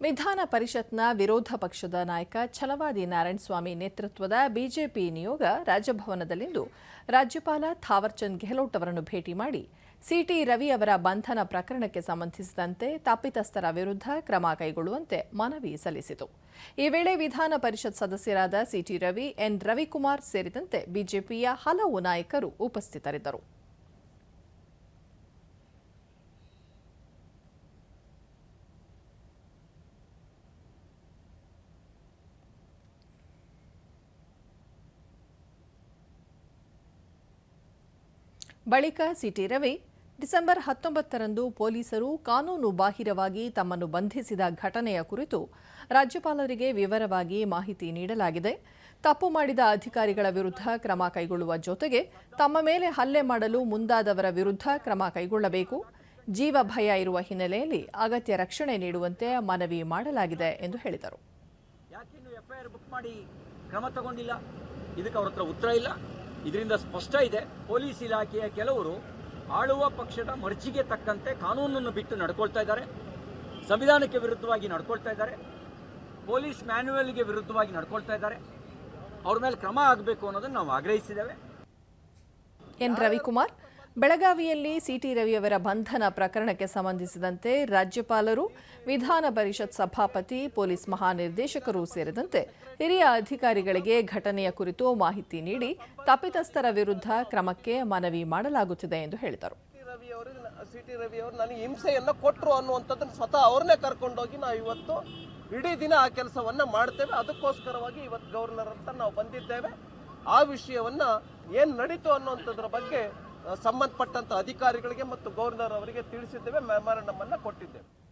ವಿಧಾನ ಪರಿಷತ್ನ ವಿರೋಧ ಪಕ್ಷದ ನಾಯಕ ಛಲವಾದಿ ನಾರಾಯಣಸ್ವಾಮಿ ನೇತೃತ್ವದ ಬಿಜೆಪಿ ನಿಯೋಗ ರಾಜಭವನದಲ್ಲಿಂದು ರಾಜ್ಯಪಾಲ ಥಾವರ್ಚಂದ್ ಗೆಹ್ಲೋಟ್ ಅವರನ್ನು ಭೇಟಿ ಮಾಡಿ ಸಿಟಿ ರವಿ ಅವರ ಬಂಧನ ಪ್ರಕರಣಕ್ಕೆ ಸಂಬಂಧಿಸಿದಂತೆ ತಪ್ಪಿತಸ್ಥರ ವಿರುದ್ಧ ಕ್ರಮ ಕೈಗೊಳ್ಳುವಂತೆ ಮನವಿ ಸಲ್ಲಿಸಿತು. ಈ ವೇಳೆ ವಿಧಾನ ಪರಿಷತ್ ಸದಸ್ಯರಾದ ಸಿಟಿ ರವಿ, ಎನ್ ರವಿಕುಮಾರ್ ಸೇರಿದಂತೆ ಬಿಜೆಪಿಯ ಹಲವು ನಾಯಕರು ಉಪಸ್ಥಿತರಿದ್ದರು. ಬಳಿಕ ಸಿಟಿ ರವಿ, ಡಿಸೆಂಬರ್ ಹತ್ತೊಂಬತ್ತರಂದು ಪೊಲೀಸರು ಕಾನೂನು ಬಾಹಿರವಾಗಿ ತಮ್ಮನ್ನು ಬಂಧಿಸಿದ ಘಟನೆಯ ಕುರಿತು ರಾಜ್ಯಪಾಲರಿಗೆ ವಿವರವಾಗಿ ಮಾಹಿತಿ ನೀಡಲಾಗಿದೆ. ತಪ್ಪು ಮಾಡಿದ ಅಧಿಕಾರಿಗಳ ವಿರುದ್ಧ ಕ್ರಮ ಕೈಗೊಳ್ಳುವ ಜೊತೆಗೆ ತಮ್ಮ ಮೇಲೆ ಹಲ್ಲೆ ಮಾಡಲು ಮುಂದಾದವರ ವಿರುದ್ಧ ಕ್ರಮ ಕೈಗೊಳ್ಳಬೇಕು. ಜೀವ ಭಯ ಇರುವ ಹಿನ್ನೆಲೆಯಲ್ಲಿ ಅಗತ್ಯ ರಕ್ಷಣೆ ನೀಡುವಂತೆ ಮನವಿ ಮಾಡಲಾಗಿದೆ ಎಂದು ಹೇಳಿದರು. ಕ್ರಮ ತಗೊಂಡಿಲ್ಲ? ಇದಕ್ಕೆ ಉತ್ತರ ಇಲ್ಲ? ಇದರಿಂದ ಸ್ಪಷ್ಟ ಇದೆ. ಪೊಲೀಸ್ ಇಲಾಖೆಯ ಕೆಲವರು ಆಳುವ ಪಕ್ಷದ ಮರ್ಜಿಗೆ ತಕ್ಕಂತೆ ಕಾನೂನನ್ನು ಬಿಟ್ಟು ನಡ್ಕೊಳ್ತಾ ಇದ್ದಾರೆ. ಸಂವಿಧಾನಕ್ಕೆ ವಿರುದ್ಧವಾಗಿ ನಡ್ಕೊಳ್ತಾ ಇದ್ದಾರೆ. ಪೊಲೀಸ್ ಮ್ಯಾನ್ಯುವಲ್ಗೆ ವಿರುದ್ಧವಾಗಿ ನಡ್ಕೊಳ್ತಾ ಇದ್ದಾರೆ. ಅವ್ರ ಮೇಲೆ ಕ್ರಮ ಆಗಬೇಕು ಅನ್ನೋದನ್ನು ನಾವು ಆಗ್ರಹಿಸಿದ್ದೇವೆ. ಎನ್ ರವಿಕುಮಾರ್? ಬೆಳಗಾವಿಯಲ್ಲಿ ಸಿಟಿ ರವಿಯವರ ಬಂಧನ ಪ್ರಕರಣಕ್ಕೆ ಸಂಬಂಧಿಸಿದಂತೆ ರಾಜ್ಯಪಾಲರು, ವಿಧಾನ ಪರಿಷತ್ ಸಭಾಪತಿ, ಪೊಲೀಸ್ ಮಹಾನಿರ್ದೇಶಕರು ಸೇರಿದಂತೆ ಹಿರಿಯ ಅಧಿಕಾರಿಗಳಿಗೆ ಘಟನೆಯ ಕುರಿತು ಮಾಹಿತಿ ನೀಡಿ ತಪ್ಪಿತಸ್ಥರ ವಿರುದ್ಧ ಕ್ರಮಕ್ಕೆ ಮನವಿ ಮಾಡಲಾಗುತ್ತಿದೆ ಎಂದು ಹೇಳಿದರು. ಟಿ ರವಿ ಅವರು ಹಿಂಸೆಯನ್ನ ಕೊಟ್ಟರು ಅನ್ನುವಂಥದ್ದನ್ನು ಸ್ವತಃ ಅವ್ರನ್ನೇ ಕರ್ಕೊಂಡೋಗಿ ನಾವು ಇವತ್ತು ಇಡೀ ದಿನ ಆ ಕೆಲಸವನ್ನ ಮಾಡ್ತೇವೆ. ಅದಕ್ಕೋಸ್ಕರವಾಗಿ ಇವತ್ತು ಗವರ್ನರ್ ಅಂತ ನಾವು ಬಂದಿದ್ದೇವೆ. ಆ ವಿಷಯವನ್ನ ಏನ್ ನಡೀತು ಅನ್ನುವಂಥದ್ರ ಬಗ್ಗೆ ಸಂಬಂಧಪಟ್ಟಂತ ಅಧಿಕಾರಿಗಳಿಗೆ ಮತ್ತು ಗವರ್ನರ್ ಅವರಿಗೆ ತಿಳಿಸಿದ್ದೇವೆ. ಮೆಮೊರಂಡಮ್ ಅನ್ನ ಕೊಟ್ಟಿದ್ದೇವೆ.